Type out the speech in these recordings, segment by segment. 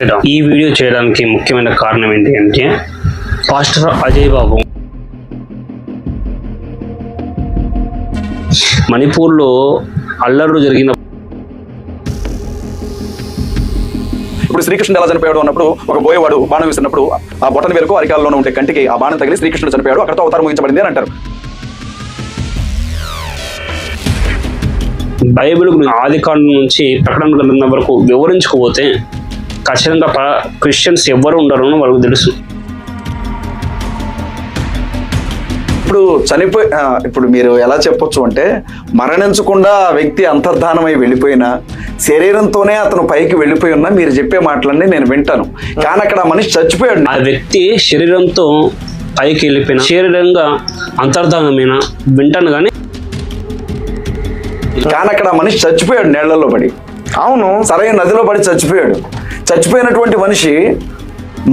ఈ వీడియో చేయడానికి ముఖ్యమైన కారణం ఏంటి అంటే పాస్టర్ అజయ్ బాబు మణిపూర్లో అల్లర్లు జరిగిన ఇప్పుడు శ్రీకృష్ణుడు ఎలా చనిపోయాడు అన్నప్పుడు ఒక బోయేవాడు బాణం వేసినప్పుడు ఆ బొటన వేలకు అరికాలలో ఉంటే కంటికి ఆ బాణం తగిలి శ్రీకృష్ణుడు చనిపోయాడు. అక్కడతో అవతారం ముగించబడింది అని అంటారు. బైబిల్ ఆది కాండం నుంచి ప్రకటన గ్రంథం వరకు వివరించుకోపోతే ఖచ్చితంగా క్రిస్టియన్స్ ఎవ్వరు ఉండరు అని వాళ్ళకి తెలుసు. ఇప్పుడు చనిపోయి ఇప్పుడు మీరు ఎలా చెప్పొచ్చు అంటే మరణించకుండా ఆ వ్యక్తి అంతర్ధానమై వెళ్ళిపోయినా శరీరంతోనే అతను పైకి వెళ్ళిపోయి ఉన్నా మీరు చెప్పే మాటలన్నీ నేను వింటాను. కానీ అక్కడ ఆ మనిషి చచ్చిపోయాడు. ఆ వ్యక్తి శరీరంతో పైకి వెళ్ళిపోయిన శరీరంగా అంతర్ధానమైన వింటాను కానీ కానీ అక్కడ ఆ మనిషి చచ్చిపోయాడు నీళ్ళలో పడి. అవును. సరైన నదిలో పడి చచ్చిపోయాడు. చచ్చిపోయినటువంటి మనిషి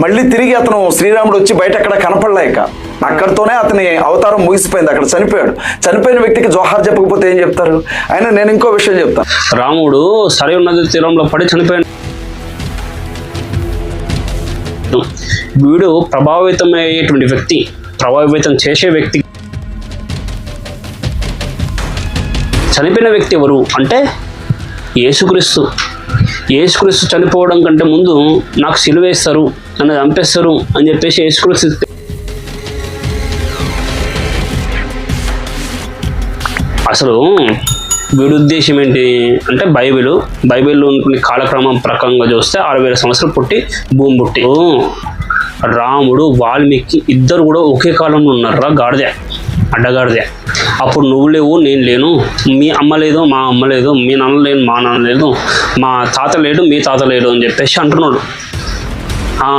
మళ్ళీ తిరిగి అతను శ్రీరాముడు వచ్చి బయట అక్కడ కనపడలేక అక్కడితోనే అతని అవతారం ముగిసిపోయింది. అక్కడ చనిపోయాడు. చనిపోయిన వ్యక్తికి జోహార్ చెప్పకపోతే ఏం చెప్తారు? అయినా నేను ఇంకో విషయం చెప్తాను రాముడు సరైన నది తీరంలో పడి చనిపోయాడు వీడు ప్రభావితమయ్యేటువంటి వ్యక్తి ప్రభావితం చేసే వ్యక్తి. చనిపోయిన వ్యక్తి ఎవరు అంటే యేసుక్రీస్తు. యేసుక్రీస్తు చనిపోవడం కంటే ముందు నాకు సిలువేస్తారు నన్ను చంపేస్తారు అని చెప్పేసి యేసుక్రీస్తు అసలు వీడి ఉద్దేశం ఏంటి అంటే బైబిల్ బైబిల్లో ఉన్న కాలక్రమం ప్రకారంగా చూస్తే ఆరు వేల సంవత్సరాలు పుట్టి భూమి పుట్టి. రాముడు వాల్మీకి ఇద్దరు కూడా ఒకే కాలంలో ఉన్నారా. గాడిదే అడ్డగాడిదే. అప్పుడు నువ్వు లేవు నేను లేను. మీ అమ్మ లేదు మా అమ్మ లేదు మీ నాన్న లేదు మా నాన్న లేదు. మా తాత లేడు మీ తాత లేడు అని చెప్పేసి అంటున్నాడు. ఆ,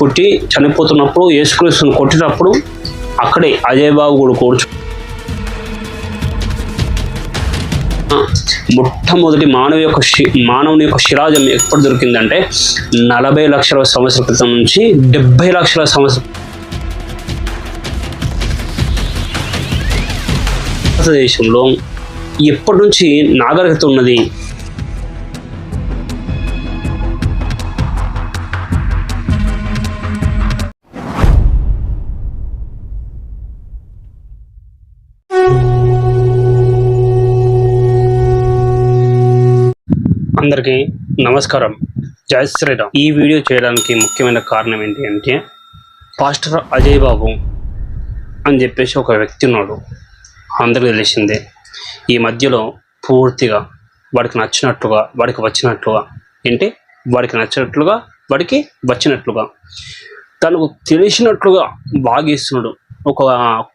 పుట్టి చనిపోతున్నప్పుడు యేసుక్రీస్తుని కొట్టినప్పుడు అక్కడే అజయ్ బాబు కూడా కూర్చు ఆ, మొట్టమొదటి మానవ యొక్క శి- మానవుని యొక్క శిరాజం ఎప్పుడు దొరికిందంటే నలభై లక్షల సంవత్సరాల క్రితం నుంచి డెబ్బై లక్షల సంవత్సరం భారతదేశంలో ఎప్పటి నుంచి నాగరికత ఉన్నది? అందరికీ నమస్కారం. జయ శ్రీరామ్. ఈ వీడియో చేయడానికి ముఖ్యమైన కారణం ఏంటి అంటే పాస్టర్ అజయ్ బాబు అని చెప్పేసి ఒక వ్యక్తి ఉన్నాడు. అందరికీ తెలిసిందే. ఈ మధ్యలో పూర్తిగా వాడికి నచ్చినట్టుగా వాడికి వచ్చినట్లుగా ఏంటి? వాడికి నచ్చినట్లుగా వాడికి వచ్చినట్లుగా. తనకు తెలిసినట్లుగా బాగేస్తున్నాడు ఒక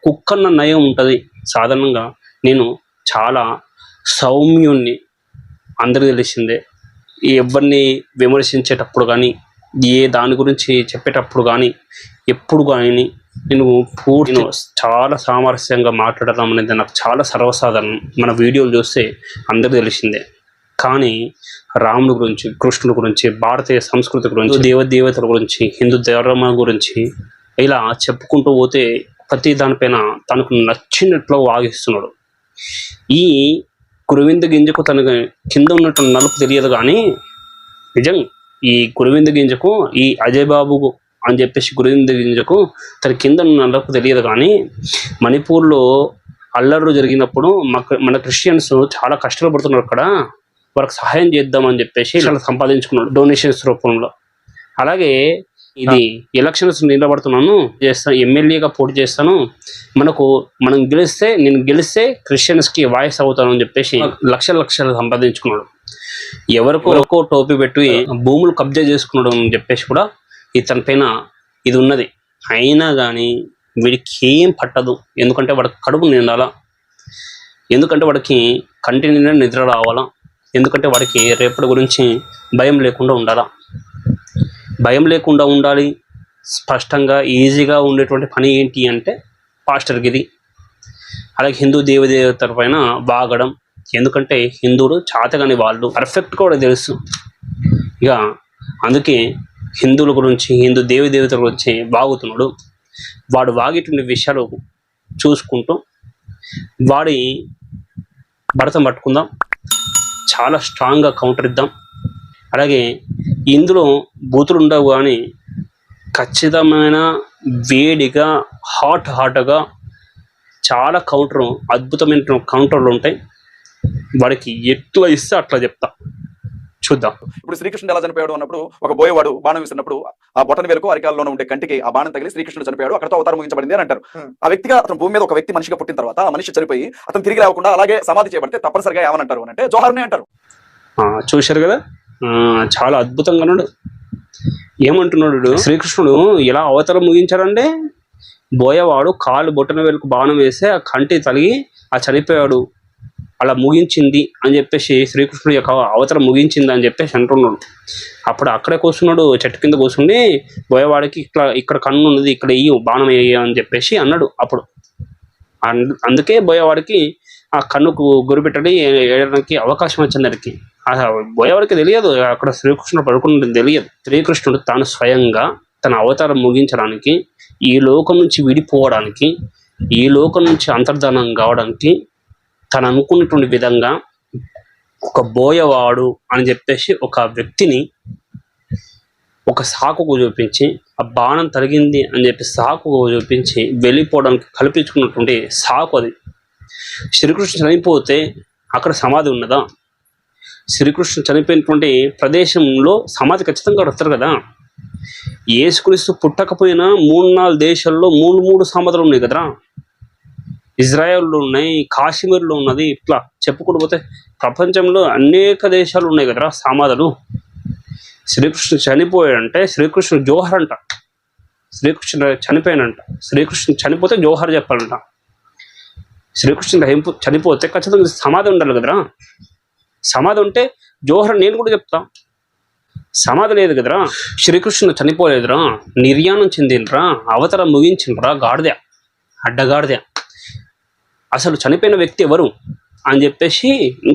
కుక్కన్న నయం ఉంటుంది. సాధారణంగా నేను చాలా సౌమ్యుణ్ణి. అందరికీ తెలిసిందే. ఎవరిని విమర్శించేటప్పుడు కానీ ఏ దాని గురించి చెప్పేటప్పుడు కానీ ఎప్పుడు కానీ నేను పూర్తి చాలా సామరస్యంగా మాట్లాడడం అనేది నాకు చాలా సర్వసాధారణం. మన వీడియోలు చూస్తే అందరూ తెలిసిందే. కానీ రాముడు గురించి కృష్ణుడు గురించి భారతీయ సంస్కృతి గురించి దేవదేవతల గురించి హిందూ ధర్మం గురించి ఇలా చెప్పుకుంటూ పోతే ప్రతి దానిపైన తనకు నచ్చినట్లు వాగిస్తున్నాడు. ఈ కురువింద గింజకు తనకు కింద ఉన్నట్టు నలుపు తెలియదు కానీ నిజం ఈ కురువింద గింజకు ఈ అజయ్ బాబుకు అని చెప్పేసి గింజకు తన కింద ఉన్న నలుపు తెలియదు కానీ మణిపూర్లో అల్లర్లు జరిగినప్పుడు మన క్రిస్టియన్స్ చాలా కష్టాలు పడుతున్నారు అక్కడ. వారికి సహాయం చేద్దామని చెప్పేసి చాలా సంపాదించుకున్నాడు డొనేషన్స్ రూపంలో. అలాగే ఇది ఎలక్షన్స్ నిలబడుతున్నాను చేస్తాను ఎమ్మెల్యేగా పోటీ చేస్తాను. మనకు మనం గెలిస్తే నేను గెలిస్తే క్రిస్టియన్స్కి వాయిస్ అవుతాను అని చెప్పేసి లక్షల లక్షలు సంపాదించుకున్నాడు. ఎవరికో ఎవరికో టోపీ పెట్టి భూములు కబ్జా చేసుకున్నాడు అని చెప్పేసి కూడా ఇతని పైన ఇది ఉన్నది అయినా కానీ వీడికి ఏం పట్టదు. ఎందుకంటే వాడికి కడుపు నిండాలా? ఎందుకంటే వాడికి కంటి నిండా నిద్ర రావాలా? ఎందుకంటే వాడికి రేపటి గురించి భయం లేకుండా ఉండాలా? భయం లేకుండా ఉండాలి. స్పష్టంగా ఈజీగా ఉండేటువంటి పని ఏంటి అంటే పాస్టర్కి ఇది అలాగే హిందూ దేవదేవతల పైన వాగడం. ఎందుకంటే హిందువులు చాతగాని వాళ్ళు. పర్ఫెక్ట్ కూడా తెలుసు. ఇక అందుకే హిందువుల గురించి హిందూ దేవదేవతల గురించి వాగుతున్నాడు వాడు వాగేటువంటి విషయాలు చూసుకుంటూ వాడి భరతం పట్టుకుందాం. చాలా స్ట్రాంగ్గా కౌంటర్ ఇద్దాం. అలాగే ఇందులో బూతులు ఉండవు కానీ ఖచ్చితమైన వేడిగా హాట్ హాట్గా చాలా కౌంటర్ అద్భుతమైన కౌంటర్లు ఉంటాయి. వాడికి ఎట్లా ఇస్తే అట్లా చెప్తా. చూద్దాం. ఇప్పుడు శ్రీకృష్ణుడు ఎలా చనిపోయాడు అన్నప్పుడు ఒక బోయవాడు బాణం వేసినప్పుడు ఆ బొటన వేలకు అరికాల్లో ఉండే కంటికి ఆ బాణం తగిలి శ్రీకృష్ణుడు చనిపోయాడు. అక్కడతో అవతారం ముగించబడింది అని అంటారు. ఆ వ్యక్తిగా అతను భూమి మీద ఒక వ్యక్తి మనిషిగా పుట్టిన తర్వాత ఆ మనిషి చనిపోయి అతను తిరిగి రాకుండా అలాగే సమాధి చేయబడితే తప్పనిసరిగా ఏమనంటారు అని అంటే జోహార్నే అంటారు. ఆ, చూశారు కదా? ఆ, చాలా అద్భుతంగా ఉన్నాడు. ఏమంటున్నాడు? శ్రీకృష్ణుడు ఎలా అవతారం ముగించాడంటే బోయవాడు కాలు బొట్టన వేలుకు బాణం వేస్తే ఆ కంటి తలిగి ఆ చనిపోయాడు. అలా ముగించింది అని చెప్పేసి శ్రీకృష్ణుడు యొక్క అవతారం ముగించింది అని చెప్పేసి అంటున్నాడు అప్పుడు అక్కడే కూర్చున్నాడు చెట్టు కింద కూర్చుండి బోయవాడికి ఇక్కడ ఇక్కడ కన్ను ఉన్నది ఇక్కడ ఇయ్యి బాణం వేయ అని చెప్పేసి అన్నాడు అప్పుడు. అందుకే బోయవాడికి ఆ కన్నుకు గురిపెట్టడి వేయడానికి అవకాశం వచ్చింది బోయవాడికి తెలియదు అక్కడ శ్రీకృష్ణుడు పడుకున్నది తెలియదు. శ్రీకృష్ణుడు తాను స్వయంగా తన అవతారం ముగించడానికి ఈ లోకం నుంచి విడిపోవడానికి ఈ లోకం నుంచి అంతర్ధానం కావడానికి తను అనుకున్నటువంటి విధంగా ఒక బోయవాడు అని చెప్పేసి ఒక వ్యక్తిని ఒక సాకుకు చూపించి ఆ బాణం తరిగింది అని చెప్పి సాకుకు చూపించి వెళ్ళిపోవడానికి కల్పించుకున్నటువంటి సాకు అది. శ్రీకృష్ణ చనిపోతే అక్కడ సమాధి ఉన్నదా? శ్రీకృష్ణుడు చనిపోయినటువంటి ప్రదేశంలో సమాధి ఖచ్చితంగా కడతారు కదా? ఏసుక్రీస్తు పుట్టకపోయినా మూడు నాలుగు దేశాల్లో మూడు మూడు సమాధులు ఉన్నాయి కదరా? ఇజ్రాయెల్లో ఉన్నాయి కాశ్మీర్లో ఉన్నది ఇట్లా చెప్పుకుంటూ పోతే ప్రపంచంలో అనేక దేశాలు ఉన్నాయి కదరా సమాధులు శ్రీకృష్ణుడు చనిపోయాడంటే శ్రీకృష్ణుడు జోహర్ అంట. శ్రీకృష్ణుడు చనిపోయానంట శ్రీకృష్ణుడు చనిపోతే జోహర్ చెప్పాలంట. శ్రీకృష్ణుడు చనిపో- చనిపోతే ఖచ్చితంగా సమాధి ఉండాలి కదరా. సమాధి ఉంటే జోహర్ నేను కూడా చెప్తా. సమాధి లేదు కదరా. శ్రీకృష్ణుడు చనిపోలేదురా. నిర్యాణం చెందినరా అవతరం ముగించిండ్రా గాడిద. అడ్డగాడిద. అసలు చనిపోయిన వ్యక్తి ఎవరు అని చెప్పేసి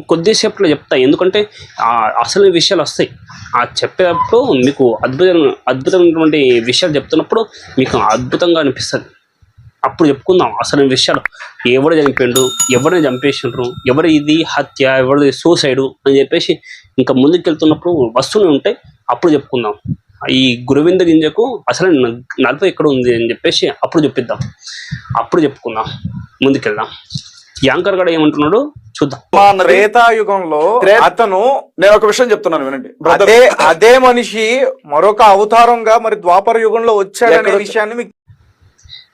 కొద్దిసేపులో చెప్తా. ఎందుకంటే ఆ అసలు విషయాలు వస్తాయి. ఆ చెప్పేటప్పుడు మీకు అద్భుతం అద్భుతమైనటువంటి విషయాలు చెప్తున్నప్పుడు మీకు అద్భుతంగా అనిపిస్తుంది. అప్పుడు చెప్పుకుందాం అసలు విషయాలు. ఎవడు చనిపోయిండు? ఎవరిని చంపేసిండ్రు? ఎవరు ఇది హత్య? ఎవరిది సూసైడు అని చెప్పేసి ఇంకా ముందుకు వెళ్తున్నప్పుడు వస్తూనే ఉంటాయి. అప్పుడు చెప్పుకుందాం. ఈ గురువింద గింజకు అసలు నలుపు ఎక్కడ ఉంది అని చెప్పేసి అప్పుడు చెప్పిద్దాం. అప్పుడు చెప్పుకుందాం. ముందుకెళ్దాం. యాంకర్ గడ ఏమంటున్నాడు? చూద్దాం. త్రే- అతను నేను ఒక విషయం చెప్తున్నాను వినండి. అదే అదే మనిషి మరొక అవతారంగా మరి ద్వాపర యుగంలో వచ్చాడనే విషయాన్ని మీకు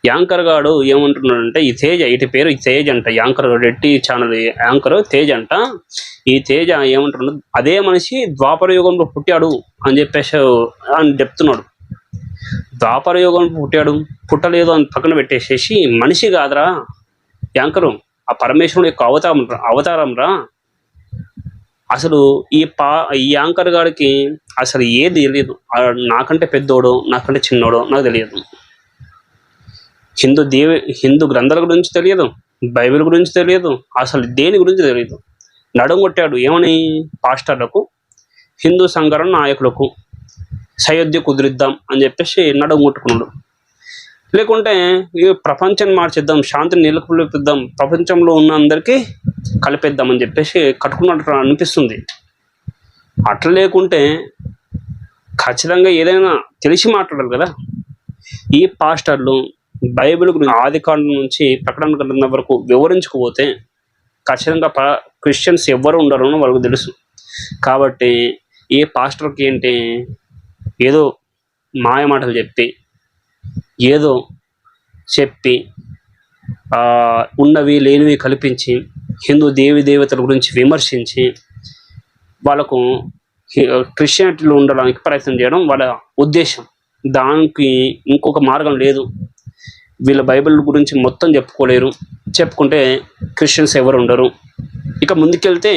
యాంకర్ గాడు ఏమంటున్నాడంటే ఈ తేజ ఇటు పేరు ఈ తేజ్ అంట anchor Reddy channel anchor Tej అంట. ఈ తేజ ఏమంటున్నాడు అదే మనిషి ద్వాపర యుగంలో పుట్టాడు అని చెప్పేసి అని చెప్తున్నాడు. ద్వాపర యుగంలో పుట్టాడు పుట్టలేదు అని పక్కన పెట్టేసేసి మనిషి కాదురా యాంకరు ఆ పరమేశ్వరుడు యొక్క అవతారం అవతారం రా. అసలు ఈ పా ఈ యాంకర్ గాడికి అసలు ఏది తెలియదు. నాకంటే పెద్దోడు నాకంటే చిన్నోడు నాకు తెలియదు. హిందూ దేవి హిందూ గ్రంథాల గురించి తెలియదు బైబిల్ గురించి తెలియదు అసలు దేని గురించి తెలియదు. నడుం కొట్టాడు ఏమని? పాస్టర్లకు హిందూ సంఘాల నాయకులకు సయోధ్య కుదిరిద్దాం అని చెప్పేసి నడుం కొట్టుకున్నాడు లేకుంటే ఈ ప్రపంచాన్ని మార్చేద్దాం శాంతిని నిలుపులిపిద్దాం ప్రపంచంలో ఉన్న అందరికీ కలిపేద్దాం అని చెప్పేసి కట్టుకున్నట్టు అనిపిస్తుంది. అట్లా లేకుంటే ఖచ్చితంగా ఏదైనా తెలిసి మాట్లాడాలి కదా. ఈ పాస్టర్లు బైబిల్ గురించి ఆది కాండం నుంచి ప్రకటన గ్రంథం వరకు వివరించకపోతే ఖచ్చితంగా ప- క్రిస్టియన్స్ ఎవ్వరు ఉండరు అని తెలుసు. కాబట్టి ఏ పాస్టర్కి ఏంటి ఏదో మాయ మాటలు చెప్పి ఏదో చెప్పి ఉన్నవి లేనివి కల్పించి హిందూ దేవి దేవతల గురించి విమర్శించి వాళ్ళకు హి- క్రిస్టియానిటీలో ఉండడానికి ప్రయత్నం చేయడం వాళ్ళ ఉద్దేశం. దానికి ఇంకొక మార్గం లేదు. వీళ్ళ బైబిల్ గురించి మొత్తం చెప్పుకోలేరు. చెప్పుకుంటే క్రిస్టియన్స్ ఎవరు ఉండరు. ఇక ముందుకెళ్తే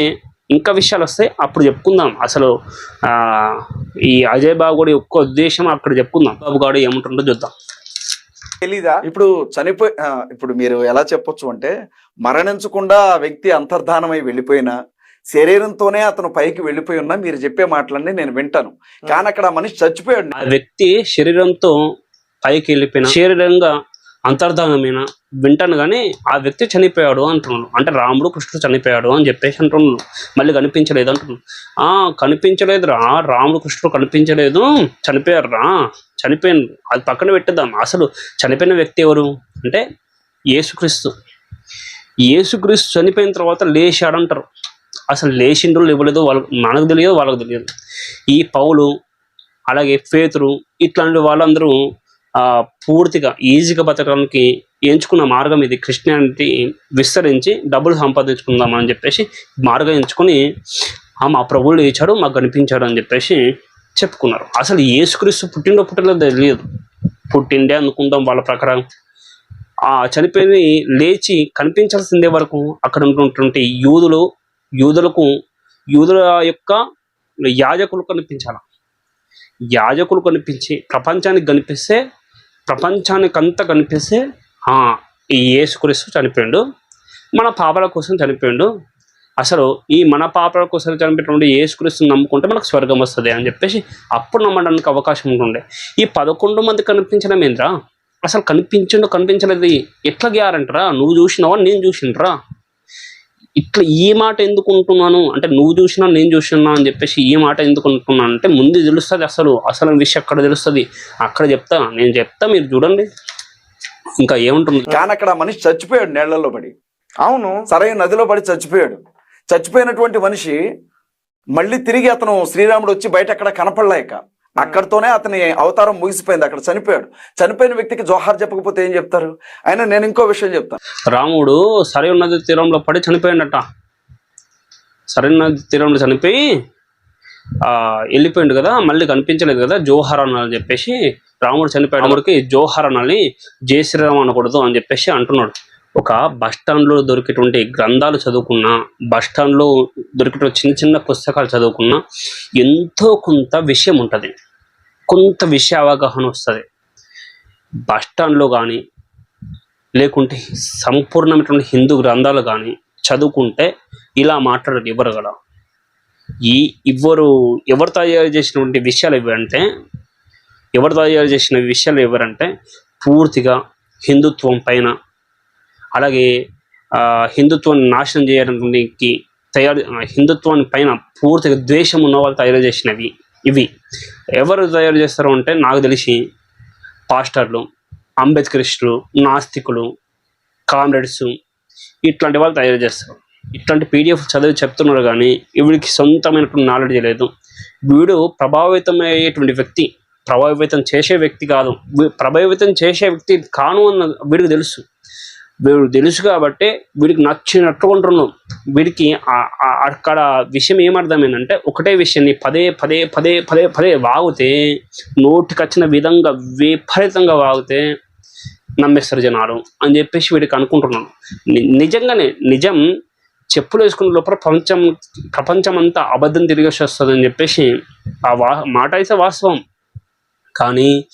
ఇంకా విషయాలు వస్తాయి అప్పుడు చెప్పుకుందాం. అసలు ఆ, ఈ అజయ్ బాబు ఒక్క ఉద్దేశం అక్కడ చెప్పుకుందాం. బాబు గారు ఏముంటుందో చూద్దాం. తెలీదా? ఇప్పుడు చనిపోయి ఇప్పుడు మీరు ఎలా చెప్పొచ్చు అంటే మరణించకుండా ఆ వ్యక్తి అంతర్ధానమై వెళ్ళిపోయినా శరీరంతోనే అతను పైకి వెళ్ళిపోయి ఉన్నా మీరు చెప్పే మాటలన్నీ నేను వింటాను. కానీ అక్కడ ఆ మనిషి చచ్చిపోయాడు. ఆ వ్యక్తి శరీరంతో పైకి వెళ్ళిపోయిన శరీరంగా అంతర్ధానమైన వింటాను కానీ ఆ వ్యక్తి చనిపోయాడు అంటున్నాడు అంటే రాముడు కృష్ణుడు చనిపోయాడు అని చెప్పేసి అంటున్నాడు మళ్ళీ కనిపించలేదు అంటున్నాడు ఆ కనిపించలేదురా. రాముడు కృష్ణుడు కనిపించలేదు. చనిపోయారు రా చనిపోయింది అది పక్కన పెట్టేద్దాం. అసలు చనిపోయిన వ్యక్తి ఎవరు? అంటే యేసుక్రీస్తు. యేసుక్రీస్తు చనిపోయిన తర్వాత లేచాడంటారు. అసలు లేచిండ్రు లేవలేదో వాళ్ళకి మనకు తెలియదు వాళ్ళకి తెలియదు. ఈ పౌలు అలాగే పేతురు ఇట్లాంటి వాళ్ళందరూ పూర్తిగా ఈజీగా బతకడానికి ఎంచుకున్న మార్గం ఇది. క్రిస్టియానిటీ విస్తరించి డబ్బులు సంపాదించుకుందాం అని చెప్పేసి మార్గం ఎంచుకొని మా ప్రభువులు లేచాడు మాకు కనిపించాడు అని చెప్పేసి చెప్పుకున్నారు. అసలు యేసుక్రీస్తు పుట్టిండో పుట్టలేదో తెలియదు. పుట్టిండే అనుకుందాం వాళ్ళ ప్రకారం. ఆ చనిపోయి లేచి కనిపించాల్సిందే వరకు అక్కడ ఉన్నటువంటి యూదులు యూదులకు యూదుల యొక్క యాజకులు కనిపించాలి? యాజకులు కనిపించి ప్రపంచానికి కనిపిస్తే ప్రపంచానికంతా కనిపిస్తే ఈ యేసుక్రీస్తు చనిపోయిండు. మన పాపల కోసం చనిపోయిండు. అసలు ఈ మన పాపల కోసం చనిపోయినటువంటి ఏసుక్రీస్తుని నమ్ముకుంటే మనకు స్వర్గం వస్తుంది అని చెప్పేసి అప్పుడు నమ్మడానికి అవకాశం ఉంటుండే. ఈ పదకొండు మంది కనిపించడం ఏంద్రా? అసలు కనిపించిండు కనిపించలేదు. ఎట్లా గ్యారంటరా? నువ్వు చూసినావా? నేను చూసినరా ఇట్లా ఈ మాట ఎందుకు ఉంటున్నాను అంటే నువ్వు చూసినా నేను చూసినా అని చెప్పేసి ఈ మాట ఎందుకు ఉంటున్నాను అంటే ముందు తెలుస్తుంది అసలు. అసలు విషయం అక్కడ తెలుస్తుంది? అక్కడ చెప్తా. నేను చెప్తా మీరు చూడండి. ఇంకా ఏముంటుంది? కానీ అక్కడ మనిషి చచ్చిపోయాడు నీళ్ళలో పడి. అవును సరైన నదిలో పడి చచ్చిపోయాడు. చచ్చిపోయినటువంటి మనిషి మళ్ళీ తిరిగి అతను శ్రీరాముడు వచ్చి బయట అక్కడ కనపడలేక అక్కడితోనే అతని అవతారం ముగిసిపోయింది. అక్కడ చనిపోయాడు. చనిపోయిన వ్యక్తికి జోహార్ చెప్పకపోతే ఏం చెప్తారు? అయినా నేను ఇంకో విషయం చెప్తాను. రాముడు సరైన నది తీరంలో పడి చనిపోయాడట సరైన నది తీరంలో చనిపోయి ఆ వెళ్ళిపోయిండు కదా మళ్ళీ కనిపించలేదు కదా జోహర్ అని చెప్పేసి రాముడు చనిపోయేటప్పటికి జోహర్ అనాలి జై శ్రీరామ్ అనకూడదు అని చెప్పేసి అంటున్నాడు. ఒక బస్ స్టాండ్లో దొరికేటువంటి గ్రంథాలు చదువుకున్నా బస్ స్టాండ్లో దొరికేటువంటి చిన్న చిన్న పుస్తకాలు చదువుకున్నా ఎంతో కొంత విషయం ఉంటుంది. కొంత విషయ అవగాహన వస్తుంది. బస్ స్టాండ్లో కానీ లేకుంటే సంపూర్ణమైనటువంటి హిందూ గ్రంథాలు కానీ చదువుకుంటే ఇలా మాట్లాడరు ఎవరు కూడా ఈ ఇవ్వరు ఎవరు తయారు చేసినటువంటి విషయాలు ఇవ్వంటే ఎవరు తయారు చేసిన విషయాలు ఎవరంటే పూర్తిగా హిందుత్వం పైన అలాగే హిందుత్వాన్ని నాశనం చేయడానికి తయారు హిందుత్వాన్ని పైన పూర్తిగా ద్వేషం ఉన్న వాళ్ళు తయారు చేసినవి ఇవి. ఎవరు తయారు చేస్తారు అంటే నాకు తెలిసి పాస్టర్లు అంబేద్కరిస్టులు నాస్తికులు కామ్రేడ్స్ ఇట్లాంటి వాళ్ళు తయారు చేస్తారు. ఇట్లాంటి పీడిఎఫ్ చదివి చెప్తున్నారు కానీ వీడికి సొంతమైనటువంటి నాలెడ్జ్ లేదు. వీడు ప్రభావితం అయ్యేటువంటి వ్యక్తి ప్రభావితం చేసే వ్యక్తి కాదు. ప్రభావితం చేసే వ్యక్తి కాను అన్న వీడికి తెలుసు. వీడు తెలుసు కాబట్టి వీడికి నచ్చినట్టు ఉంటున్నాం. వీడికి అక్కడ విషయం ఏమర్థమైందంటే ఒకటే విషయాన్ని పదే పదే పదే పదే పదే వాగితే నోటికి వచ్చిన విధంగా విపరీతంగా వాగితే నమ్మేస్తారు జనాలు అని చెప్పేసి వీడికి అనుకుంటున్నాను ని- నిజంగానే నిజం చెప్పులు వేసుకున్న లోపల ప్రపంచం ప్రపంచం అంతా అబద్ధం తిరిగేసి చెప్పేసి ఆ వా మాట అయితే వాస్తవం. కానీ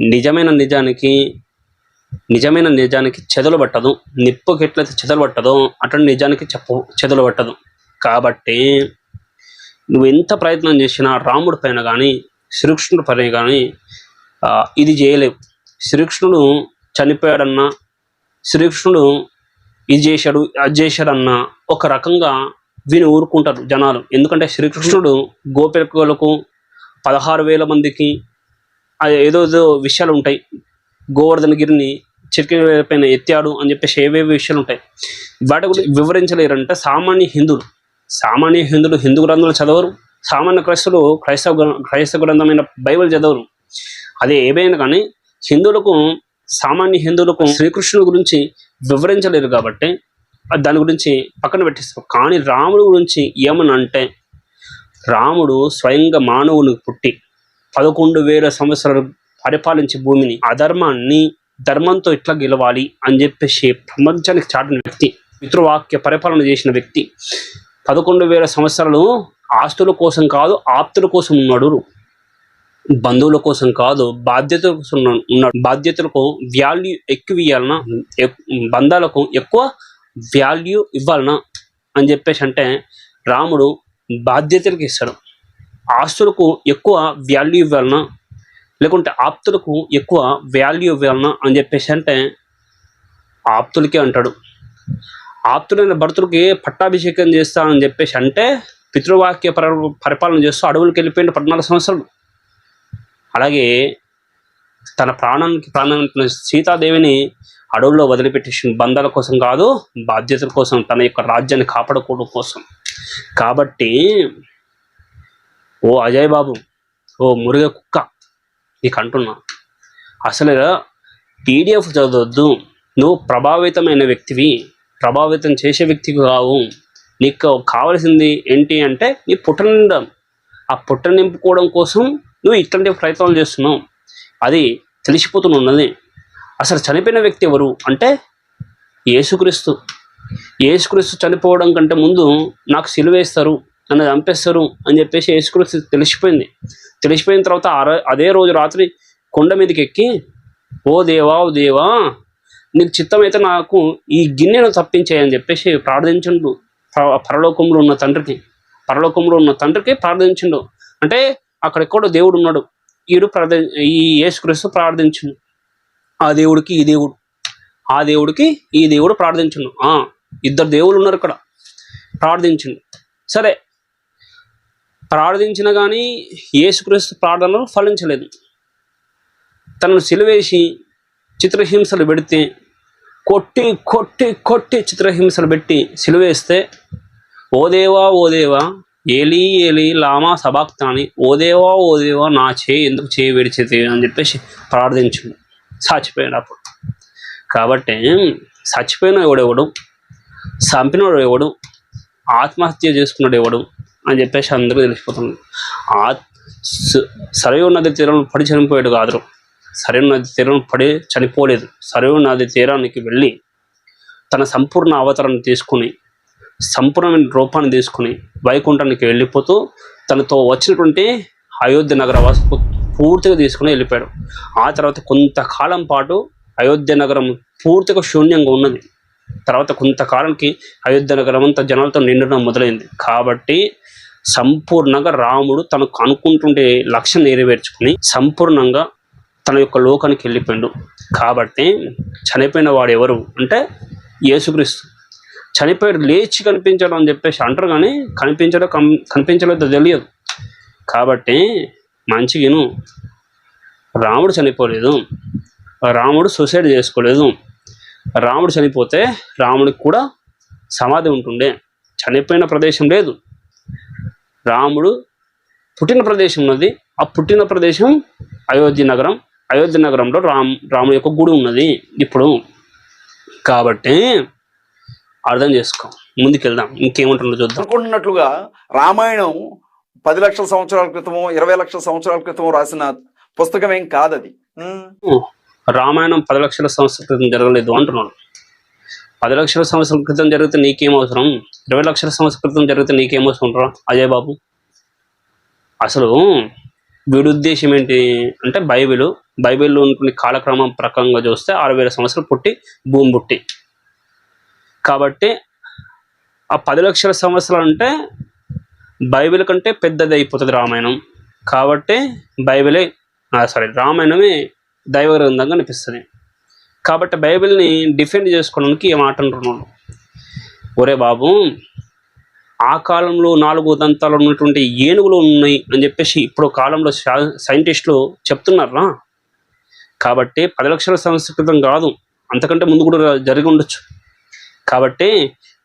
నిజమైన నిజానికి నిజమైన నిజానికి చెదలు పట్టదు నిప్పుకి ఎట్లయితే చెదలు పట్టదో అటువంటి నిజానికి చెప్పు చెదలు పట్టదు. కాబట్టి నువ్వు ఎంత ప్రయత్నం చేసినా రాముడి పైన కానీ శ్రీకృష్ణుడి పైన కానీ ఇది చేయలేవు. శ్రీకృష్ణుడు చనిపోయాడన్నా శ్రీకృష్ణుడు ఇది చేశాడు అది చేశాడన్న ఒక రకంగా వీని ఊరుకుంటారు జనాలు. ఎందుకంటే శ్రీకృష్ణుడు గోపికలకు పదహారు వేల మందికి ఏదో ఏదో విషయాలు ఉంటాయి. గోవర్ధన గిరిని చిరికి పైన ఎత్తాడు అని చెప్పేసి ఏవేవి విషయాలు ఉంటాయి. వాటి గురించి వివరించలేరంటే. సామాన్య హిందువులు. సామాన్య హిందువులు హిందూ గ్రంథాలు చదవరు. సామాన్య క్రైస్తులు క్రైస్తవ క్రైస్తవ గ్రంథమైన బైబిల్ చదవరు. అదే ఏమైనా కానీ హిందువులకు సామాన్య హిందువులకు శ్రీకృష్ణుడి గురించి వివరించలేరు కాబట్టి అది దాని గురించి పక్కన పెట్టిస్తారు కానీ రాముడి గురించి ఏమని అంటే రాముడు స్వయంగా మానవుని పుట్టి పదకొండు వేల సంవత్సరాలు పరిపాలించే భూమిని అధర్మాన్ని ధర్మంతో ఇట్లా గెలవాలి అని చెప్పేసి ప్రపంచానికి చాటిన వ్యక్తి పితృవాక్య పరిపాలన చేసిన వ్యక్తి. పదకొండు వేల సంవత్సరాలు ఆస్తుల కోసం కాదు ఆప్తుల కోసం ఉన్నాడు బంధువుల కోసం కాదు బాధ్యతల కోసం ఉన్న- ఉన్నాడు బాధ్యతలకు వాల్యూ ఎక్కువ ఇవ్వాలన్నా బంధాలకు ఎక్కువ వాల్యూ ఇవ్వాలనా అని చెప్పేసి అంటే రాముడు బాధ్యతలకు ఇస్తాడు. ఆస్తులకు ఎక్కువ వాల్యూ ఇవ్వాలనా లేకుంటే ఆప్తులకు ఎక్కువ వాల్యూ ఇవ్వాలన్నా అని చెప్పేసి అంటే ఆప్తులకే అంటాడు. ఆప్తులైన భర్తలకి పట్టాభిషేకం చేస్తానని చెప్పేసి అంటే పితృవాక్య పర పరిపాలన చేస్తూ అడవులకు వెళ్ళిపోయిన పద్నాలుగు సంవత్సరాలు. అలాగే తన ప్రాణానికి ప్రాణం సీతాదేవిని అడవుల్లో వదిలిపెట్టేసిన బంధాల కోసం కాదు బాధ్యతల కోసం తన యొక్క రాజ్యాన్ని కాపాడుకోవడం కోసం. కాబట్టి ఓ అజయ్ బాబు ఓ మురుగ కుక్క నీకు అంటున్నా అసలు పీడిఎఫ్ చదవద్దు. నువ్వు ప్రభావితమైన వ్యక్తివి. ప్రభావితం చేసే వ్యక్తివి కావు. నీకు కావలసింది ఏంటి అంటే నీ పుట్ట నిండడం ఆ పుట్ట నింపుకోవడం కోసం నువ్వు ఇట్లాంటి ప్రయత్నాలు చేస్తున్నావు. అది తెలిసిపోతున్నది. అసలు చనిపోయిన వ్యక్తి ఎవరు? అంటే యేసుక్రీస్తు. యేసుక్రీస్తు చనిపోవడం కంటే ముందు నాకు సిలువేస్తారు నన్ను చంపేస్తారు అని చెప్పేసి యేసుక్రీస్తు తెలిసిపోయింది. తెలిసిపోయిన తర్వాత అదే రోజు రాత్రి కొండ మీదకి ఎక్కి ఓ దేవా ఓ దేవా నీకు చిత్తమైతే నాకు ఈ గిన్నెను తప్పించేయని చెప్పేసి ప్రార్థించుండు. పర- పరలోకంలో ఉన్న తండ్రికి పరలోకంలో ఉన్న తండ్రికి ప్రార్థించిండు. అంటే అక్కడ ఎక్కడో దేవుడు ఉన్నాడు. ఈడు ప్రార్థి ఈ యేసుక్రీస్తు ప్రార్థించిండు. ఆ దేవుడికి ఈ దేవుడు ఆ దేవుడికి ఈ దేవుడు ప్రార్థించిండు. ఆ ఇద్దరు దేవుళ్ళు ఉన్నారు ఇక్కడ. ప్రార్థించిండు. సరే ప్రార్థించిన కానీ యేసుక్రీస్తు ప్రార్థనలు ఫలించలేదు. తనను సిలువేసి చిత్రహింసలు పెడితే కొట్టి కొట్టి కొట్టి చిత్రహింసలు పెట్టి సిలువేస్తే ఓదేవా ఓదేవా ఏలి ఏలి లామా సబాక్తాని ఓదేవా ఓదేవా నా చేయి ఎందుకు చేయి విడిచేది అని చెప్పేసి ప్రార్థించిండు. చచ్చిపోయాడు అప్పుడు. కాబట్టి చచ్చిపోయిన ఎవడెవడు? చంపినోడు ఎవడు? ఆత్మహత్య చేసుకున్నాడు ఎవడు? అని చెప్పేసి అందరూ తెలిసిపోతుంది. ఆ సరయూ నది తీరం పడి చనిపోయాడు కాదు సరయూ నది తీరం పడి చనిపోలేదు. సరయూ నది తీరానికి వెళ్ళి తన సంపూర్ణ అవతారాన్ని తీసుకుని సంపూర్ణమైన రూపాన్ని తీసుకుని వైకుంఠానికి వెళ్ళిపోతూ తనతో వచ్చినటువంటి అయోధ్య నగర వాసు పూర్తిగా తీసుకుని వెళ్ళిపోయాడు. ఆ తర్వాత కొంతకాలం పాటు అయోధ్య నగరం పూర్తిగా శూన్యంగా ఉన్నది. తర్వాత కొంతకాలానికి అయోధ్య నగరం అంతా జనాలతో నిండడం మొదలైంది. కాబట్టి సంపూర్ణంగా రాముడు తనకు అనుకుంటుండే లక్ష్యం నెరవేర్చుకుని సంపూర్ణంగా తన యొక్క లోకానికి వెళ్ళిపోయాడు. కాబట్టి చనిపోయిన వాడు ఎవరు అంటే యేసుక్రీస్తు. చనిపోయాడు లేచి కనిపించడం అని చెప్పేసి అంటారు కానీ కనిపించడం కనిపించలేదో తెలియదు. కాబట్టి మంచిగాను. రాముడు చనిపోలేదు. రాముడు సూసైడ్ చేసుకోలేదు. రాముడు చనిపోతే రాముడికి కూడా సమాధి ఉంటుండే. చనిపోయిన ప్రదేశం లేదు. రాముడు పుట్టిన ప్రదేశం ఉన్నది. ఆ పుట్టిన ప్రదేశం అయోధ్య నగరం. అయోధ్య నగరంలో రామ్ రాముడి యొక్క గుడి ఉన్నది ఇప్పుడు. కాబట్టి అర్థం చేసుకో. ముందుకెళ్దాం. ఇంకేముంటుందో చూద్దాం. అనుకుంటున్నట్లుగా రామాయణం పది లక్షల సంవత్సరాల క్రితమో ఇరవై లక్షల సంవత్సరాల క్రితమో రాసిన పుస్తకం ఏం కాదది రామాయణం పది లక్షల సంవత్సరాల క్రితం జరగలేదు అంటున్నాడు. పది లక్షల సంవత్సరాల క్రితం జరిగితే నీకేం అవసరం? ఇరవై లక్షల సంవత్సరాల క్రితం జరిగితే నీకేం అవసరం రా అజయ్ బాబు? అసలు వీడి ఉద్దేశం ఏంటి అంటే బైబిల్ బైబిల్లో ఉన్న కాలక్రమం ప్రకారంగా చూస్తే ఆరు వేల సంవత్సరాలు పుట్టి భూమి పుట్టి. కాబట్టి ఆ పది లక్షల సంవత్సరాలు అంటే బైబిల్ కంటే పెద్దది అయిపోతుంది రామాయణం. కాబట్టి బైబిలే సారీ రామాయణమే దైవ గ్రంథంగా అనిపిస్తుంది. కాబట్టి బైబిల్ని డిఫెండ్ చేసుకోవడానికి ఏం మాట అంటున్నాడు. ఒరే బాబు ఆ కాలంలో నాలుగు దంతాలు ఉన్నటువంటి ఏనుగులు ఉన్నాయి అని చెప్పేసి ఇప్పుడు కాలంలో సైంటిస్టులు చెప్తున్నారా? కాబట్టి పది లక్షల సంస్కృతం కాదు అంతకంటే ముందు కూడా జరిగి ఉండొచ్చు. కాబట్టి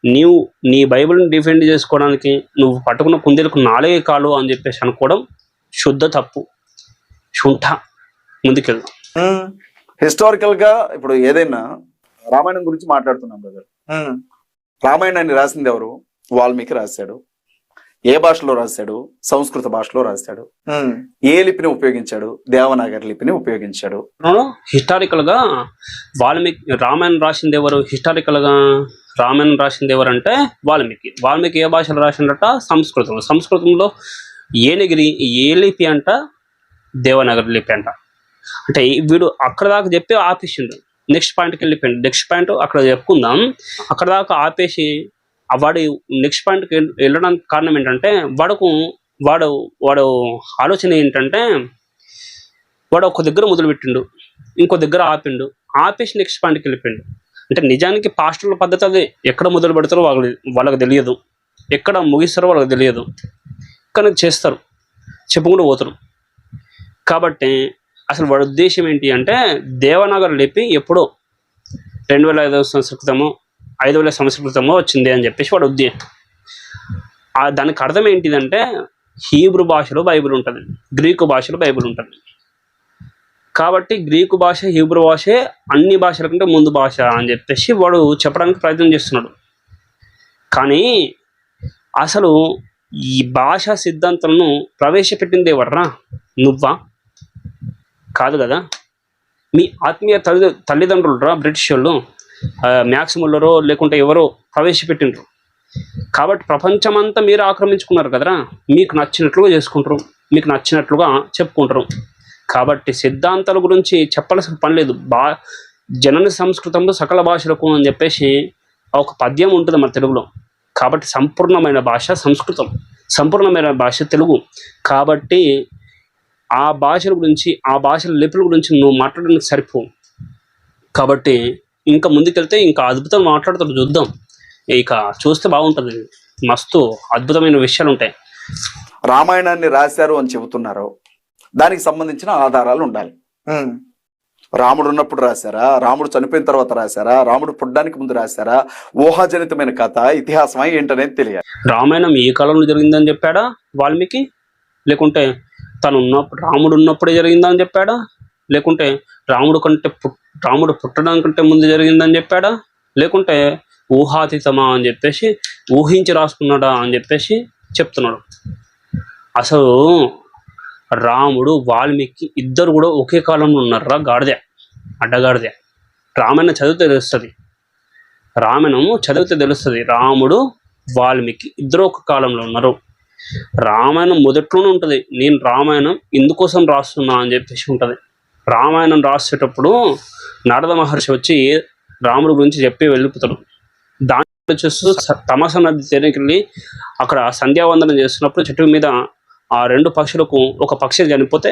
నీవు నీ బైబిల్ని డిఫెండ్ చేసుకోవడానికి నువ్వు పట్టుకున్న కుందేలకు నాలుగే కాలు అని చెప్పేసి అనుకోవడం శుద్ధ తప్పు. శుంఠ ముందుకెళ్దాం. హిస్టారికల్గా ఇప్పుడు ఏదైనా రామాయణం గురించి మాట్లాడుతున్నాం బ్రదర్ రామాయణాన్ని రాసింది ఎవరు? వాల్మీకి రాశాడు. ఏ భాషలో రాశాడు? సంస్కృత భాషలో రాశాడు. ఏ లిపిని ఉపయోగించాడు? దేవనాగరి లిపిని ఉపయోగించాడు. హిస్టారికల్గా వాల్మీకి రామాయణం రాసింది ఎవరు? హిస్టారికల్గా రామాయణం రాసింది ఎవరంటే వాల్మీకి. వాల్మీకి ఏ భాషలో రాసిండట? సంస్కృతం సంస్కృతంలో ఏనగిరి ఏ లిపి అంట? దేవనగరి లిపి అంట. అంటే వీడు అక్కడ దాకా చెప్పి ఆపేసిండు. నెక్స్ట్ పాయింట్కి వెళ్ళిపోయిండు. నెక్స్ట్ పాయింట్ అక్కడ చెప్పుకుందాం. అక్కడ దాకా ఆపేసి వాడి నెక్స్ట్ పాయింట్కి వెళ్ళడానికి కారణం ఏంటంటే వాడుకు వాడు వాడు ఆలోచన ఏంటంటే వాడు ఒక దగ్గర మొదలుపెట్టిండు. ఇంకో దగ్గర ఆపిండు. ఆపేసి నెక్స్ట్ పాయింట్కి వెళ్ళిపోయిండు. అంటే నిజానికి పాస్టర్ల పద్ధతి అది ఎక్కడ మొదలు పెడతారో వాళ్ళకి వాళ్ళకి తెలియదు. ఎక్కడ ముగిస్తారో వాళ్ళకి తెలియదు. కానీ చేస్తారు. చెప్పుకుంటూ పోతారు. కాబట్టి అసలు వాడి ఉద్దేశం ఏంటి అంటే దేవనగర్ లిపి ఎప్పుడో రెండు వేల ఐదు సంవత్సర క్రితమో ఐదు వేల సంవత్సర క్రితమో వచ్చింది అని చెప్పేసి వాడు ఉద్దేశం ఆ దానికి అర్థం ఏంటిదంటే హీబ్రూ భాషలో బైబిల్ ఉంటుంది గ్రీకు భాషలో బైబిల్ ఉంటుంది. కాబట్టి గ్రీకు భాష హీబ్రూ భాషే అన్ని భాషల కంటే ముందు భాష అని చెప్పేసి వాడు చెప్పడానికి ప్రయత్నం చేస్తున్నాడు. కానీ అసలు ఈ భాషా సిద్ధాంతాలను ప్రవేశపెట్టింది ఎవర్రా నువ్వా? కాదు కదా? మీ ఆత్మీయ తల్లి తల్లిదండ్రులు రా బ్రిటిష్ వాళ్ళు మ్యాక్సిముల్లరో లేకుంటే ఎవరో ప్రవేశపెట్టిండ్రు. కాబట్టి ప్రపంచమంతా మీరు ఆక్రమించుకున్నారు కదరా? మీకు నచ్చినట్లుగా చేసుకుంటారు మీకు నచ్చినట్లుగా చెప్పుకుంటారు. కాబట్టి సిద్ధాంతాల గురించి చెప్పాల్సిన పని లేదు. బా జనన సంస్కృతంలో సకల భాషలకు అని చెప్పేసి ఒక పద్యం ఉంటుంది మన తెలుగులో. కాబట్టి సంపూర్ణమైన భాష సంస్కృతం. సంపూర్ణమైన భాష తెలుగు. కాబట్టి ఆ భాషల గురించి ఆ భాషల లిపుల గురించి నువ్వు మాట్లాడడానికి సరిపో కాబట్టి ఇంకా ముందుకెళ్తే ఇంకా అద్భుతం మాట్లాడుతాడు చూద్దాం. ఇక చూస్తే బాగుంటుంది. మస్తు అద్భుతమైన విషయాలు ఉంటాయి రామాయణాన్ని రాశారు అని చెబుతున్నారు. దానికి సంబంధించిన ఆధారాలు ఉండాలి. రాముడు ఉన్నప్పుడు రాశారా? రాముడు చనిపోయిన తర్వాత రాశారా? రాముడు పుట్టడానికి ముందు రాశారా? ఊహాజనితమైన కథ ఇతిహాసమా ఏంటనేది తెలియాలి. రామాయణం ఈ కాలంలో జరిగిందని చెప్పాడా వాల్మీకి? లేకుంటే తను ఉన్నప్పుడు రాముడు ఉన్నప్పుడే జరిగిందని చెప్పాడా? లేకుంటే రాముడు కంటే పుట్ రాముడు కంటే ముందు జరిగిందని చెప్పాడా? లేకుంటే ఊహాతీతమా అని చెప్పేసి ఊహించి రాసుకున్నాడా అని చెప్పేసి చెప్తున్నాడు. అసలు రాముడు వాల్మీకి ఇద్దరు కూడా ఒకే కాలంలో ఉన్నారా గాడిదే అడ్డగాడిదే. రామాయణం చదివితే తెలుస్తుంది. రామాయణము చదివితే తెలుస్తుంది. రాముడు వాల్మీకి ఇద్దరు ఒక కాలంలో ఉన్నారు. రామాయణం మొదట్లోనే ఉంటుంది. నేను రామాయణం ఇందుకోసం రాస్తున్నా అని చెప్పేసి ఉంటుంది. రామాయణం రాసేటప్పుడు నారద మహర్షి వచ్చి రాముడి గురించి చెప్పి వెళ్ళిపోతాడు. దాంట్లో చూస్తూ తమస నది తీరానికి వెళ్ళి అక్కడ సంధ్యావందనం చేస్తున్నప్పుడు చెట్టు మీద ఆ రెండు పక్షులకు ఒక పక్షి చనిపోతే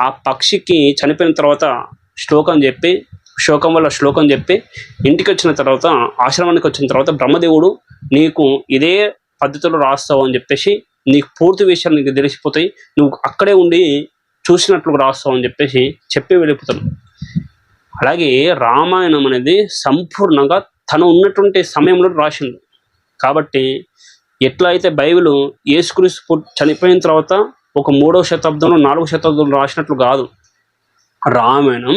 ఆ పక్షికి చనిపోయిన తర్వాత శ్లోకం చెప్పి శ్లోకం వల్ల శ్లోకం చెప్పి ఇంటికి వచ్చిన తర్వాత ఆశ్రమానికి వచ్చిన తర్వాత బ్రహ్మదేవుడు నీకు ఇదే పద్ధతిలో రాస్తావు అని చెప్పేసి నీకు పూర్తి విషయాలు నీకు తెలిసిపోతాయి. నువ్వు అక్కడే ఉండి చూసినట్లు రాస్తావు అని చెప్పేసి చెప్పి వెళ్ళిపోతాను అలాగే రామాయణం అనేది సంపూర్ణంగా తను ఉన్నటువంటి సమయంలో రాసిండు. కాబట్టి ఎట్లా అయితే బైబిల్ యేసుక్రీస్తు చనిపోయిన తర్వాత ఒక మూడవ శతాబ్దంలో నాలుగవ శతాబ్దంలో రాసినట్లు కాదు. రామాయణం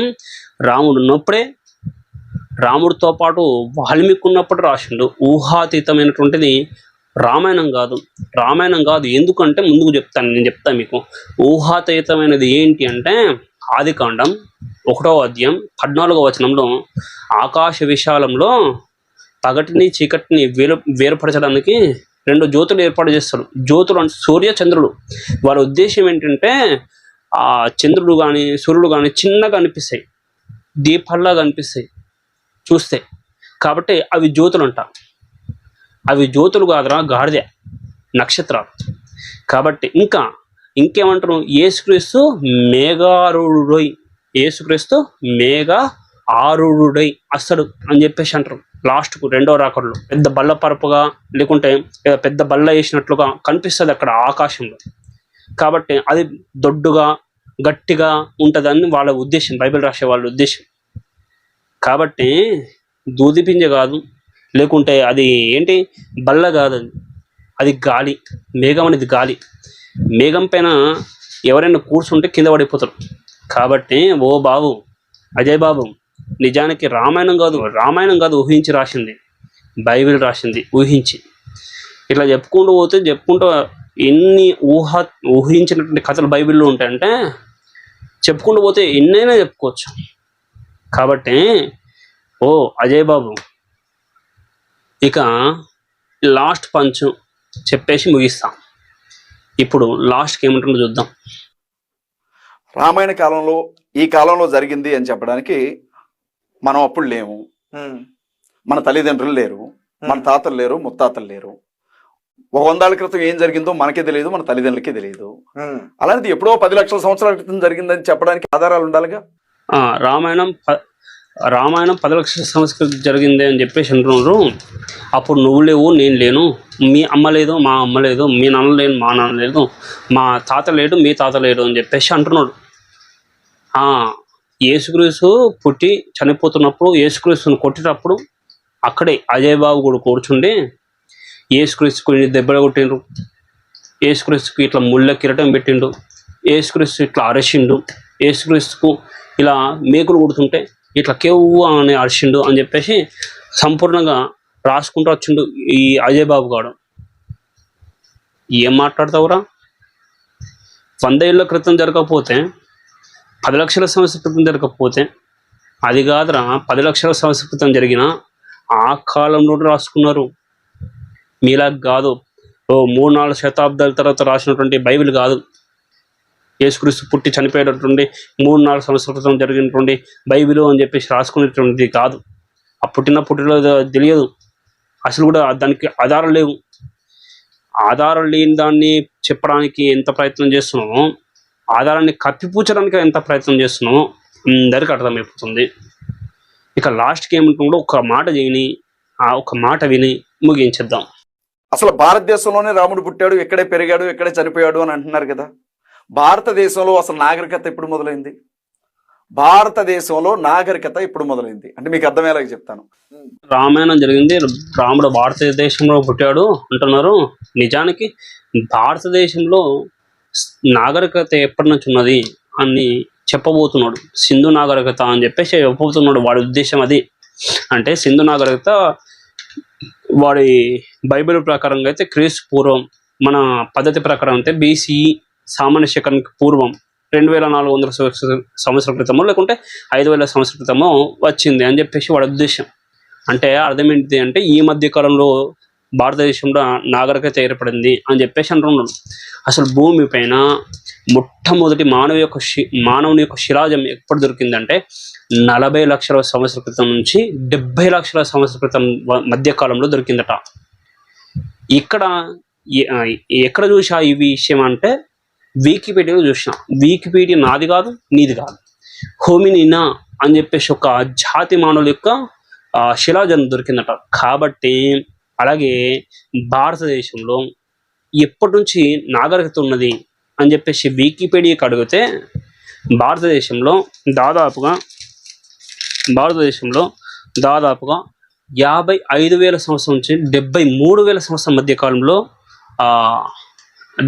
రాముడు ఉన్నప్పుడే రాముడితో పాటు వాల్మీకి ఉన్నప్పుడు రాసిండు. ఊహాతీతమైనటువంటిది రామాయణం కాదు. రామాయణం కాదు. ఎందుకంటే ముందుకు చెప్తాను నేను చెప్తాను మీకు. ఊహాతీతమైనది ఏంటి అంటే ఆదికాండం ఒకటో అధ్యాయం పద్నాలుగో వచనంలో ఆకాశ విశాలంలో పగటిని చీకటిని వేరు వేరుపరచడానికి రెండు జ్యోతులు ఏర్పాటు చేస్తాడు జ్యోతులు అంటే సూర్య చంద్రుడు. వారి ఉద్దేశం ఏంటంటే ఆ చంద్రుడు కానీ సూర్యుడు కానీ చిన్నగా అనిపిస్తాయి. దీపాల్లా కనిపిస్తాయి చూస్తే. కాబట్టి అవి జ్యోతులు అంటారు అవి జ్యోతులు కాదురా గాడిదే. నక్షత్రాలు. కాబట్టి ఇంకా ఇంకేమంటారు? ఏసుక్రీస్తు మేఘారుడై ఏసుక్రీస్తు మేఘ ఆరుడై అసడు అని చెప్పేసి అంటారు. లాస్ట్కు రెండో రాకడలో. పెద్ద బల్ల పరపుగా లేకుంటే పెద్ద బల్ల వేసినట్లుగా కనిపిస్తుంది అక్కడ ఆకాశంలో. కాబట్టి అది దొడ్డుగా గట్టిగా ఉంటుందని వాళ్ళ ఉద్దేశం బైబిల్ రాసే వాళ్ళ ఉద్దేశం. కాబట్టి దూదిపింజ కాదు లేకుంటే అది ఏంటి? బల్ల కాదు అది. అది గాలి. మేఘం అనేది గాలి. మేఘం పైన ఎవరైనా కూర్చుంటే కింద పడిపోతారు. కాబట్టి ఓ బాబు అజయ్ బాబు నిజానికి రామాయణం కాదు రామాయణం కాదు ఊహించి రాసింది. బైబిల్ రాసింది. ఊహించి. ఇట్లా చెప్పుకుంటూ పోతే చెప్పుకుంటూ ఎన్ని ఊహ ఊహించినటువంటి కథలు బైబిల్లో ఉంటాయంటే చెప్పుకుంటూ పోతే ఎన్నైనా చెప్పుకోవచ్చు. కాబట్టి ఓ అజయ్ బాబు ఇక లాస్ట్ పంచ్ చెప్పేసి ముగిస్తాం. ఇప్పుడు లాస్ట్కి ఏముంటుందో చూద్దాం. రామాయణ కాలంలో ఈ కాలంలో జరిగింది అని చెప్పడానికి మనం అప్పుడు లేము మన తల్లిదండ్రులు లేరు. మన తాతలు లేరు ముత్తాతలు లేరు. ఒక వందేళ్ళ క్రితం ఏం జరిగిందో మనకే తెలియదు మన తల్లిదండ్రులకే తెలియదు. అలాంటిది ఎప్పుడో పది లక్షల సంవత్సరాల క్రితం జరిగిందని చెప్పడానికి ఆధారాలు ఉండాలిగా? ఆ, రామాయణం రామాయణం పది లక్షల సంస్కృతి జరిగింది అని చెప్పేసి అంటున్నారు. అప్పుడు నువ్వు లేవు నేను లేను. మీ అమ్మ లేదు మా అమ్మ లేదు మీ నాన్న లేను మా నాన్న లేదు మా తాత లేడు మీ తాత లేడు అని చెప్పేసి అంటున్నాడు ఆ, యేసుక్రీస్తు పుట్టి చనిపోతున్నప్పుడు యేసుక్రీస్తుని కొట్టేటప్పుడు అక్కడే అజయ్ బాబు కూడా కూర్చుండి యేసుక్రీస్తుకు దెబ్బలు కొట్టిండ్రు. యేసుక్రీస్తుకు ఇట్లా ముళ్ళ కిరటం పెట్టిండు యేసుక్రీస్తు ఇట్లా అరిచిండు యేసుక్రీస్తుకు ఇలా మేకులు కొడుతుంటే ఇట్లా కేవ్వు అని అరిచిండు అని చెప్పేసి సంపూర్ణంగా రాసుకుంటూ వచ్చిండు ఈ అజయ్ బాబు గారు ఏం మాట్లాడతావురా? వంద ఏళ్ళ క్రితం జరగకపోతే పది లక్షల సంవత్సరాల క్రితం జరగకపోతే అది కాదురా పది లక్షల సంవత్సరాల క్రితం జరిగిన ఆ కాలంలో రాసుకున్నారు. మీలా కాదు. ఓ మూడు నాలుగు శతాబ్దాల తర్వాత రాసినటువంటి బైబిల్ కాదు. యేసుక్రీస్తు పుట్టి చనిపోయేటటువంటి మూడు నాలుగు సంవత్సరాల క్రితం జరిగినటువంటి బైబిల్ అని చెప్పేసి రాసుకునేటువంటిది కాదు. ఆ పుట్టిన పుట్టిన తెలియదు. అసలు కూడా దానికి ఆధారం లేవు. ఆధారం లేని దాన్ని చెప్పడానికి ఎంత ప్రయత్నం చేస్తున్నామో ఆధారాన్ని కప్పిపూచడానికి ఎంత ప్రయత్నం చేస్తున్నామో అందరికీ అర్థమైపోతుంది. ఇక లాస్ట్కి ఏమంటుందో ఒక మాట చేయని ఆ ఒక మాట విని ముగించేద్దాం. అసలు భారతదేశంలోనే రాముడు పుట్టాడు ఇక్కడే పెరిగాడు ఇక్కడే చనిపోయాడు అని అంటున్నారు కదా. భారతదేశంలో అసలు నాగరికత ఎప్పుడు మొదలైంది? భారతదేశంలో నాగరికత ఇప్పుడు మొదలైంది? అంటే మీకు అర్థమయ్యేలాగా చెప్తాను. రామాయణం జరిగింది. రాముడు భారతదేశంలో పుట్టాడు అంటున్నారు. నిజానికి భారతదేశంలో నాగరికత ఎప్పటి నుంచి ఉన్నది అని చెప్పబోతున్నాడు. సింధు నాగరికత అని చెప్పేసి చెప్పబోతున్నాడు. వాడి ఉద్దేశం అది. అంటే సింధు నాగరికత వాడి బైబిల్ ప్రకారంగా అయితే క్రీస్తు పూర్వం మన పద్ధతి ప్రకారం అయితే బీసీ సామాన్య శకానికి పూర్వం రెండు వేల నాలుగు వందల సంవత్సర- సంవత్సరాల క్రితమో లేకుంటే ఐదు వేల సంవత్సరాల క్రితమో వచ్చింది అని చెప్పేసి వాడి ఉద్దేశం. అంటే అర్థం ఏంటిది అంటే ఈ మధ్య కాలంలో భారతదేశంలో నాగరికత ఏర్పడింది అని చెప్పేసి అంటున్నాడు అసలు భూమి పైన మొట్టమొదటి మానవ యొక్క శి మానవుని యొక్క శిలాజం ఎప్పుడు దొరికిందంటే నలభై లక్షల సంవత్సరాల క్రితం నుంచి డెబ్బై లక్షల సంవత్సరాల క్రితం వ- మధ్య కాలంలో దొరికిందట. ఇక్కడ ఆ, ఎక్కడ చూసా ఈ విషయం అంటే వికీపీడియాలో చూసిన. వికీపీడియా నాది కాదు నీది కాదు. హోమినినా అని చెప్పేసి ఒక జాతి మానవుల యొక్క శిలాజనం శిలాజం దొరికిందట. కాబట్టి అలాగే భారతదేశంలో ఎప్పటి నుంచి నాగరికత ఉన్నది అని చెప్పేసి వికీపీడియాకి అడిగితే భారతదేశంలో దాదాపుగా భారతదేశంలో దాదాపుగా యాభై ఐదు వేల సంవత్సరం నుంచి డెబ్బై మూడు వేల సంవత్సరం మధ్య కాలంలో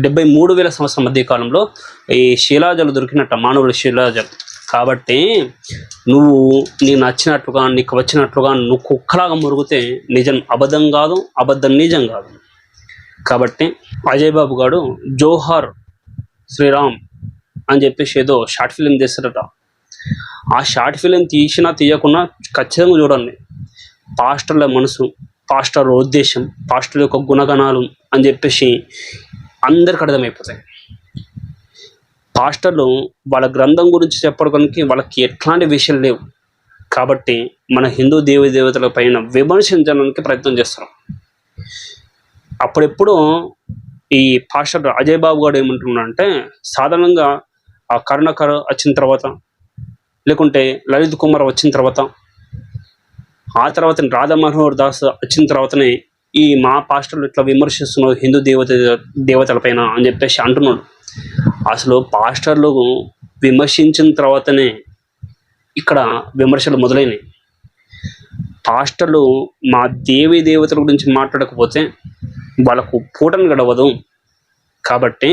డెబ్బై మూడు వేల సంవత్సరం మధ్య కాలంలో ఈ శిలాజలు దొరికినట్ట మానవుల శిలాజలు. కాబట్టి నువ్వు నీకు నచ్చినట్లుగా నీకు వచ్చినట్లుగా నువ్వు కుక్కలాగా మురిగితే నిజం అబద్ధం కాదు అబద్ధం నిజం కాదు. కాబట్టి అజయ్ బాబు గారు జోహార్ శ్రీరామ్ అని చెప్పేసి ఏదో షార్ట్ ఫిలిం తీస్తారట ఆ షార్ట్ ఫిలిం తీసినా తీయకున్నా ఖచ్చితంగా చూడండి. పాస్టర్ల మనసు పాస్టర్ ఉద్దేశం పాస్టర్ యొక్క గుణగణాలు అని చెప్పేసి అందరికి అర్థమైపోతాయి. పాస్టర్లు వాళ్ళ గ్రంథం గురించి చెప్పడానికి వాళ్ళకి ఎట్లాంటి విషయాలు లేవు. కాబట్టి మన హిందూ దేవి దేవతల పైన విమర్శించడానికి ప్రయత్నం చేస్తారు. అప్పుడెప్పుడు ఈ పాస్టర్ అజయ్ బాబు గారు ఏమంటున్నాడంటే సాధారణంగా ఆ కరుణకర్ వచ్చిన తర్వాత లేకుంటే లలిత్ కుమార్ వచ్చిన తర్వాత ఆ తర్వాత రాధామనోహర్ దాస్ వచ్చిన తర్వాతనే ఈ మా పాస్టర్లు ఇట్లా విమర్శిస్తున్నారు హిందూ దేవత దేవతల పైన అని చెప్పేసి అంటున్నాడు. అసలు పాస్టర్లు విమర్శించిన తర్వాతనే ఇక్కడ విమర్శలు మొదలైనవి పాస్టర్లు మా దేవి దేవతల గురించి మాట్లాడకపోతే వాళ్ళకు పూటను గడవదు. కాబట్టి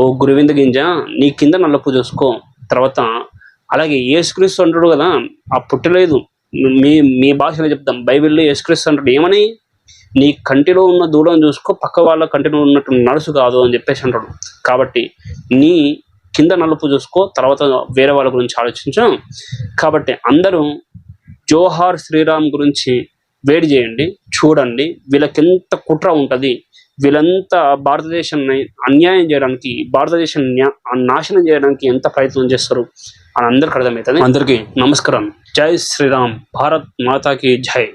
ఓ గురువింద గింజ నీ కింద నల్లపు చూసుకో. తర్వాత అలాగే యేసుక్రీస్తు అంటాడు కదా ఆ పుట్టలేదు. మీ మీ భాషలో చెప్తాం బైబిల్లో యేసుక్రీస్తు అంటాడు ఏమని? నీ కంటిలో ఉన్న దూడం చూసుకో పక్క వాళ్ళ కంటిలో ఉన్నట్టు నడుసు కాదు అని చెప్పేసి అంటాడు. కాబట్టి నీ కింద నలుపు చూసుకో తర్వాత వేరే వాళ్ళ గురించి ఆలోచించు. కాబట్టి అందరూ జోహార్ శ్రీరామ్ గురించి వేడి చేయండి చూడండి. వీళ్ళకి ఎంత కుట్ర ఉంటుంది వీళ్ళంతా భారతదేశాన్ని అన్యాయం చేయడానికి భారతదేశం నాశనం చేయడానికి ఎంత ప్రయత్నం చేస్తారు అని అందరికి అర్థమవుతుంది. అందరికీ నమస్కారం. జై శ్రీరామ్. భారత్ మాతాకి జై.